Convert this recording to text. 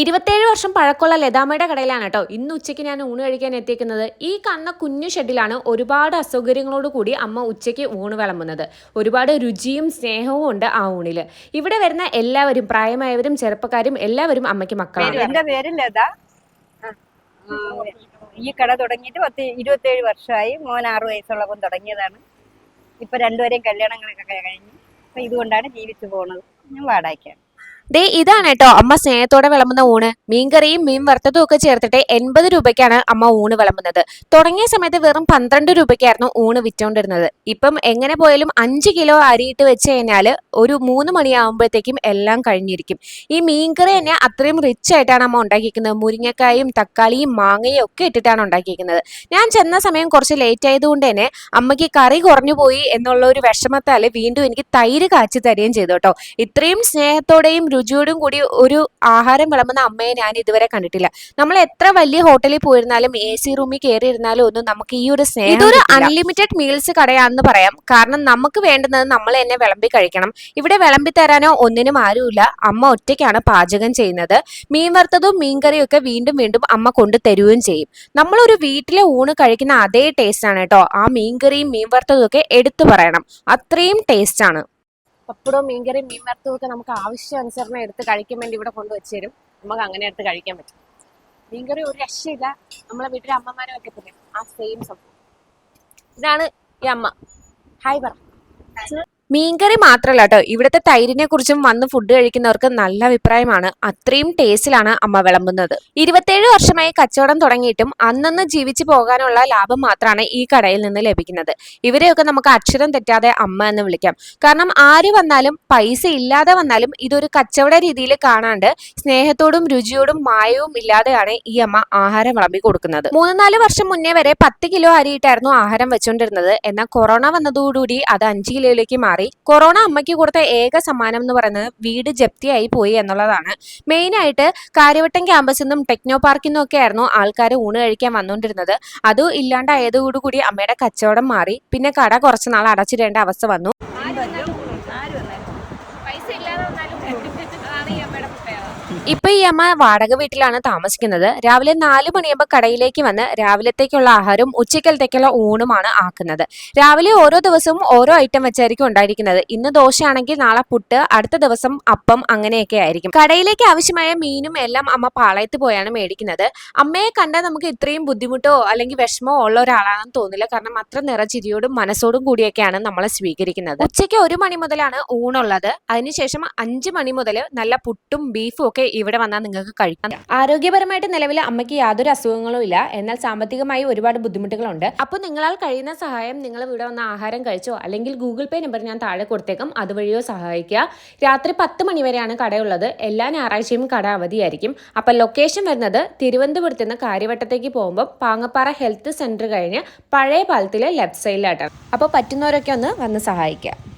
ഇരുപത്തേഴ് വർഷം പഴക്കമുള്ള ലതാമയുടെ കടയിലാണ് കേട്ടോ. ഇന്ന് ഉച്ചയ്ക്ക് ഞാൻ ഊണ് കഴിക്കാൻ എത്തിക്കുന്നത് ഈ കണ്ണ കുഞ്ഞു ഷെഡിലാണ് ഒരുപാട് അസൗകര്യങ്ങളോട് കൂടി അമ്മ ഉച്ചയ്ക്ക് ഊണ് വിളമ്പുന്നത്. ഒരുപാട് രുചിയും സ്നേഹവും ഉണ്ട് ആ ഊണിൽ ഇവിടെ വരുന്ന എല്ലാവരും പ്രായമായവരും ചെറുപ്പക്കാരും എല്ലാവരും അമ്മയ്ക്ക് മക്കളാണ്. എന്റെ പേര് ലത. ഈ കട തുടങ്ങിയിട്ട് പത്ത് ഇരുപത്തേഴ് വർഷമായി. മോൻ ആറ് വയസ്സുള്ളപ്പം തുടങ്ങിയതാണ്. ഇപ്പൊ രണ്ടുപേരെയും കല്യാണങ്ങളൊക്കെ കഴിഞ്ഞു. അപ്പൊ ഇതുകൊണ്ടാണ് ജീവിച്ചു പോകുന്നത് ഞാൻ വാടകയ്ക്കാണ്. ദേ ഇതാണ് കേട്ടോ അമ്മ സ്നേഹത്തോടെ വിളമ്പുന്ന ഊണ്. മീൻകറിയും മീൻ വറുത്തതും ഒക്കെ ചേർത്തിട്ട് എൺപത് രൂപയ്ക്കാണ് അമ്മ ഊണ് വിളമ്പുന്നത്. തുടങ്ങിയ സമയത്ത് വെറും പന്ത്രണ്ട് രൂപയ്ക്കായിരുന്നു ഊണ് വിറ്റോണ്ടിരുന്നത്. ഇപ്പം എങ്ങനെ പോയാലും അഞ്ച് കിലോ അരിയിട്ട് വെച്ച് കഴിഞ്ഞാൽ ഒരു മൂന്ന് മണിയാകുമ്പോഴത്തേക്കും എല്ലാം കഴിഞ്ഞിരിക്കും. ഈ മീൻകറി തന്നെ അത്രയും റിച്ച് ആയിട്ടാണ് അമ്മ ഉണ്ടാക്കിയിരിക്കുന്നത്. മുരിങ്ങക്കായും തക്കാളിയും മാങ്ങയും ഒക്കെ ഇട്ടിട്ടാണ് ഉണ്ടാക്കിയിരിക്കുന്നത്. ഞാൻ ചെന്ന സമയം കുറച്ച് ലേറ്റ് ആയതുകൊണ്ട് തന്നെ അമ്മയ്ക്ക് കറി കുറഞ്ഞു പോയി എന്നുള്ള ഒരു വിഷമത്താൽ വീണ്ടും എനിക്ക് തൈര് കാച്ചി തരികയും ചെയ്തു കേട്ടോ. ഇത്രയും സ്നേഹത്തോടെയും രുചിയോടും കൂടി ഒരു ആഹാരം വിളമ്പുന്ന അമ്മയെ ഞാൻ ഇതുവരെ കണ്ടിട്ടില്ല. നമ്മൾ എത്ര വലിയ ഹോട്ടലിൽ പോയിരുന്നാലും എ സി റൂമിൽ കയറി ഇരുന്നാലും ഒന്നും നമുക്ക് ഈ ഒരു സ്നേഹം ഇതൊരു അൺലിമിറ്റഡ് മീൽസ് കടയാണെന്ന് പറയാം. കാരണം നമുക്ക് വേണ്ടുന്നത് നമ്മൾ തന്നെ വിളമ്പി കഴിക്കണം. ഇവിടെ വിളമ്പി തരാനോ ഒന്നിനും ആരുമില്ല. അമ്മ ഒറ്റയ്ക്കാണ് പാചകം ചെയ്യുന്നത്. മീൻ വറുത്തതും മീൻകറിയും ഒക്കെ വീണ്ടും വീണ്ടും അമ്മ കൊണ്ടു തരുകയും ചെയ്യും. നമ്മളൊരു വീട്ടിലെ ഊണ് കഴിക്കുന്ന അതേ ടേസ്റ്റ് ആണ് കേട്ടോ. ആ മീൻകറിയും മീൻ വറുത്തതും ഒക്കെ എടുത്തു പറയണം. അത്രയും ടേസ്റ്റ് ആണ്. പപ്പടവും മീൻകറിയും മീൻ വറുത്തും ഒക്കെ നമുക്ക് ആവശ്യാനുസരണം എടുത്ത് കഴിക്കാൻ വേണ്ടി ഇവിടെ കൊണ്ടുവച്ച് തരും നമുക്ക് അങ്ങനെ എടുത്ത് കഴിക്കാൻ പറ്റും. മീൻകറി ഒരു രക്ഷയില്ല. നമ്മളെ വീട്ടിലെ അമ്മമാരെ വെക്കത്തില്ലേ ആ സെയിം സംഭവം. ഇതാണ് ഈ അമ്മ. ഹായ് പറ. മീൻകറി മാത്രമല്ല കേട്ടോ ഇവിടുത്തെ തൈരിനെ കുറിച്ചും വന്ന് ഫുഡ് കഴിക്കുന്നവർക്ക് നല്ല അഭിപ്രായമാണ്. അത്രയും ടേസ്റ്റിലാണ് അമ്മ വിളമ്പുന്നത്. ഇരുപത്തേഴ് വർഷമായി കച്ചവടം തുടങ്ങിയിട്ടും അന്നന്ന് ജീവിച്ചു പോകാനുള്ള ലാഭം മാത്രമാണ് ഈ കടയിൽ നിന്ന് ലഭിക്കുന്നത്. ഇവരെയൊക്കെ നമുക്ക് അക്ഷരം തെറ്റാതെ അമ്മ എന്ന് വിളിക്കാം. കാരണം ആര് വന്നാലും പൈസ ഇല്ലാതെ വന്നാലും ഇതൊരു കച്ചവട രീതിയിൽ കാണാണ്ട് സ്നേഹത്തോടും രുചിയോടും മായവും ഇല്ലാതെയാണ് ഈ അമ്മ ആഹാരം വിളമ്പി കൊടുക്കുന്നത്. മൂന്ന് നാല് വർഷം മുന്നേ വരെ പത്ത് കിലോ അരിയിട്ടായിരുന്നു ആഹാരം വെച്ചുകൊണ്ടിരുന്നത് എന്നാൽ കൊറോണ വന്നതോടുകൂടി അത് അഞ്ച് കിലോയിലേക്ക് മാറി. കൊറോണ അമ്മയ്ക്ക് കൊടുത്ത ഏക സമ്മാനം എന്ന് പറയുന്നത് വീട് ജപ്തിയായി പോയി എന്നുള്ളതാണ്. മെയിനായിട്ട് കാര്യവട്ടം ക്യാമ്പസിൽ നിന്നും ടെക്നോ പാർക്കിൽ നിന്നും ഒക്കെ ആയിരുന്നു ആൾക്കാർ ഊണ് കഴിക്കാൻ വന്നുകൊണ്ടിരുന്നത് അത് ഇല്ലാണ്ടായതോടുകൂടി അമ്മയുടെ കച്ചവടം മാറി. പിന്നെ കട കുറച്ചുനാൾ അടച്ചിടേണ്ട അവസ്ഥ വന്നു. ഇപ്പൊ ഈ അമ്മ വാടക വീട്ടിലാണ് താമസിക്കുന്നത്. രാവിലെ നാല് മണിയാകുമ്പോൾ കടയിലേക്ക് വന്ന് രാവിലത്തേക്കുള്ള ആഹാരവും ഉച്ചക്കലത്തേക്കുള്ള ഊണുമാണ് ആക്കുന്നത്. രാവിലെ ഓരോ ദിവസവും ഓരോ ഐറ്റം വെച്ചായിരിക്കും ഉണ്ടായിരിക്കുന്നത്. ഇന്ന് ദോശയാണെങ്കിൽ നാളെ പുട്ട് അടുത്ത ദിവസം അപ്പം അങ്ങനെയൊക്കെ ആയിരിക്കും. കടയിലേക്ക് ആവശ്യമായ മീനും എല്ലാം അമ്മ പാളയത്ത് പോയാണ് മേടിക്കുന്നത്. അമ്മയെ കണ്ടാൽ നമുക്ക് ഇത്രയും ബുദ്ധിമുട്ടോ അല്ലെങ്കിൽ വിഷമോ ഉള്ള ഒരാളാണെന്ന് തോന്നില്ല. കാരണം അത്ര നിറച്ചിരിയോടും മനസ്സോടും കൂടിയൊക്കെയാണ് നമ്മളെ സ്വീകരിക്കുന്നത്. ഉച്ചയ്ക്ക് ഒരു മണി മുതലാണ് ഊണുള്ളത്. അതിനുശേഷം അഞ്ച് മണി മുതൽ നല്ല പുട്ടും ബീഫും ഒക്കെ ഇവിടെ വന്നാൽ നിങ്ങൾക്ക് കഴിക്കാം ആരോഗ്യപരമായിട്ട് നിലവിൽ അമ്മയ്ക്ക് യാതൊരു അസുഖങ്ങളും ഇല്ല. എന്നാൽ സാമ്പത്തികമായി ഒരുപാട് ബുദ്ധിമുട്ടുകളുണ്ട്. അപ്പോൾ നിങ്ങളാൽ കഴിയുന്ന സഹായം നിങ്ങൾ ഇവിടെ വന്ന ആഹാരം കഴിച്ചോ അല്ലെങ്കിൽ ഗൂഗിൾ പേ നമ്പർ ഞാൻ താഴെ കൊടുത്തേക്കും. അതുവഴിയോ സഹായിക്കുക. രാത്രി പത്ത് മണിവരെയാണ് കടയുള്ളത്. എല്ലാ ഞായറാഴ്ചയും കട അവധിയായിരിക്കും. അപ്പം ലൊക്കേഷൻ വരുന്നത് തിരുവനന്തപുരത്ത് നിന്ന് കാര്യവട്ടത്തേക്ക് പോകുമ്പോൾ പാങ്ങപ്പാറ ഹെൽത്ത് സെന്റർ കഴിഞ്ഞ് പഴയ പാലത്തിലെ ലെഫ്റ്റ് സൈഡിലായിട്ടാണ്. അപ്പോൾ പറ്റുന്നവരൊക്കെ ഒന്ന് വന്ന് സഹായിക്കുക.